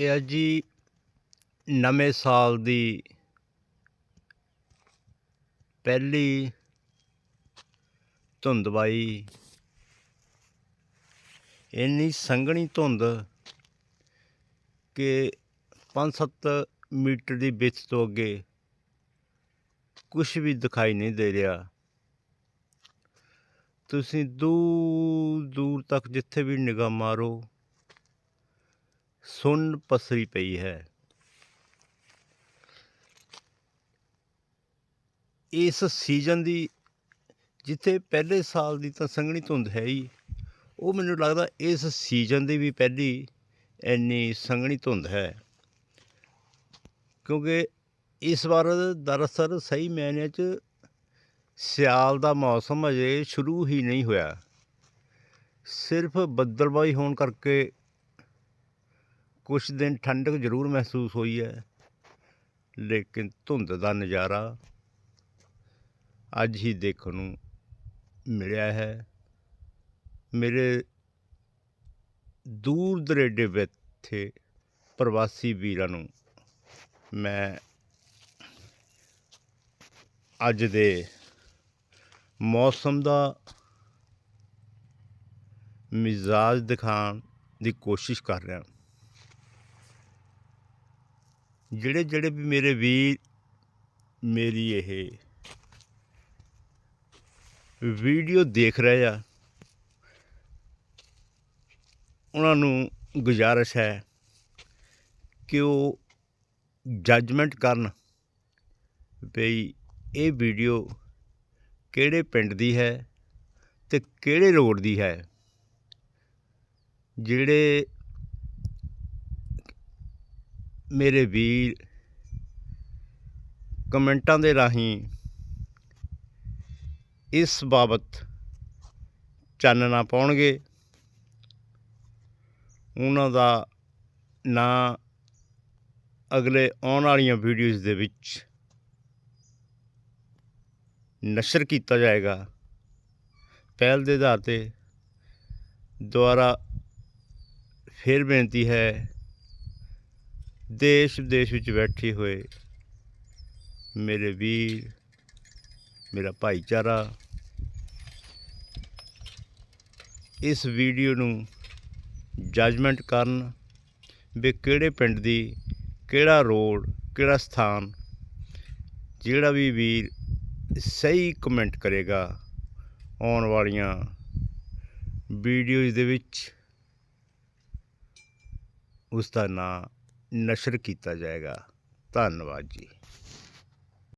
ਇਹ ਆ ਜੀ ਨਵੇਂ ਸਾਲ ਦੀ ਪਹਿਲੀ ਧੁੰਦ ਬਾਈ ਇੰਨੀ ਸੰਘਣੀ ਧੁੰਦ ਕਿ 5-7 ਮੀਟਰ ਦੀ ਵਿੱਥ ਤੋਂ ਅੱਗੇ ਕੁਝ ਵੀ ਦਿਖਾਈ ਨਹੀਂ ਦੇ ਰਿਹਾ। ਤੁਸੀਂ ਦੂਰ ਦੂਰ ਤੱਕ ਜਿੱਥੇ ਵੀ ਨਿਗਾਹ ਮਾਰੋ ਸੁੰਨ ਪਸਰੀ ਪਈ ਹੈ। ਇਸ ਸੀਜ਼ਨ ਦੀ ਜਿੱਥੇ ਪਹਿਲੇ ਸਾਲ ਦੀ ਤਾਂ ਸੰਘਣੀ ਧੁੰਦ ਹੈ ਹੀ, ਉਹ ਮੈਨੂੰ ਲੱਗਦਾ ਇਸ ਸੀਜ਼ਨ ਦੀ ਵੀ ਪਹਿਲੀ ਇੰਨੀ ਸੰਘਣੀ ਧੁੰਦ ਹੈ। ਕਿਉਂਕਿ ਇਸ ਵਾਰ ਦਰਅਸਲ ਸਹੀ ਮਾਇਨੇ 'ਚ ਸਿਆਲ ਦਾ ਮੌਸਮ ਅਜੇ ਸ਼ੁਰੂ ਹੀ ਨਹੀਂ ਹੋਇਆ। ਸਿਰਫ ਬੱਦਲਬਾਈ ਹੋਣ ਕਰਕੇ ਕੁਛ ਦਿਨ ਠੰਡਕ ਜ਼ਰੂਰ ਮਹਿਸੂਸ ਹੋਈ ਹੈ, ਲੇਕਿਨ ਧੁੰਦ ਦਾ ਨਜ਼ਾਰਾ ਅੱਜ ਹੀ ਦੇਖਣ ਨੂੰ ਮਿਲਿਆ ਹੈ। ਮੇਰੇ ਦੂਰ ਦਰੇਡੇ ਬੈਠੇ ਪ੍ਰਵਾਸੀ ਵੀਰਾਂ ਨੂੰ ਮੈਂ ਅੱਜ ਦੇ ਮੌਸਮ ਦਾ ਮਿਜ਼ਾਜ ਦਿਖਾਉਣ ਦੀ ਕੋਸ਼ਿਸ਼ ਕਰ ਰਿਹਾ ਜਿਹੜੇ ਜਿਹੜੇ ਵੀ ਮੇਰੇ ਵੀਰ, ਮੇਰੀ ਇਹ ਵੀਡੀਓ ਦੇਖ ਰਹੇ ਆ, ਉਹਨਾਂ ਨੂੰ ਗੁਜ਼ਾਰਿਸ਼ ਹੈ ਕਿ ਉਹ ਜੱਜਮੈਂਟ ਕਰਨ ਬਈ ਇਹ ਵੀਡੀਓ ਕਿਹੜੇ ਪਿੰਡ ਦੀ ਹੈ ਤੇ ਕਿਹੜੇ ਰੋਡ ਦੀ ਹੈ, ਜਿਹੜੇ ਮੇਰੇ ਵੀਰ ਕਮੈਂਟਾਂ ਦੇ ਰਾਹੀਂ ਇਸ ਬਾਬਤ ਚਾਨਣਾ ਪਾਉਣਗੇ। ਉਹਨਾਂ ਦਾ ਨਾਂ ਅਗਲੇ ਆਉਣ ਵਾਲੀਆਂ ਵੀਡੀਓਜ਼ ਦੇ ਵਿੱਚ ਨਸ਼ਰ ਕੀਤਾ ਜਾਏਗਾ। ਪਹਿਲ ਦੇ ਆਧਾਰ ਤੇ ਦੁਆਰਾ ਫਿਰ ਬੇਨਤੀ ਹੈ ਦੇਸ਼ ਵਿਦੇਸ਼ ਵਿੱਚ ਬੈਠੇ ਹੋਏ ਮੇਰੇ ਵੀਰ, ਮੇਰਾ ਭਾਈਚਾਰਾ ਇਸ ਵੀਡੀਓ ਨੂੰ ਜੱਜਮੈਂਟ ਕਰਨ ਵੀ ਕਿਹੜੇ ਪਿੰਡ ਦੀ, ਕਿਹੜਾ ਰੋਡ, ਕਿਹੜਾ ਸਥਾਨ, ਜਿਹੜਾ ਵੀ ਵੀਰ ਸਹੀ ਕਮੈਂਟ ਕਰੇਗਾ ਆਉਣ ਵਾਲੀਆਂ ਵੀਡੀਓਜ਼ ਦੇ ਵਿੱਚ ਉਸ ਦਾ ਨਾਂ ਨਸ਼ਰ ਕੀਤਾ ਜਾਏਗਾ। ਧੰਨਵਾਦ ਜੀ।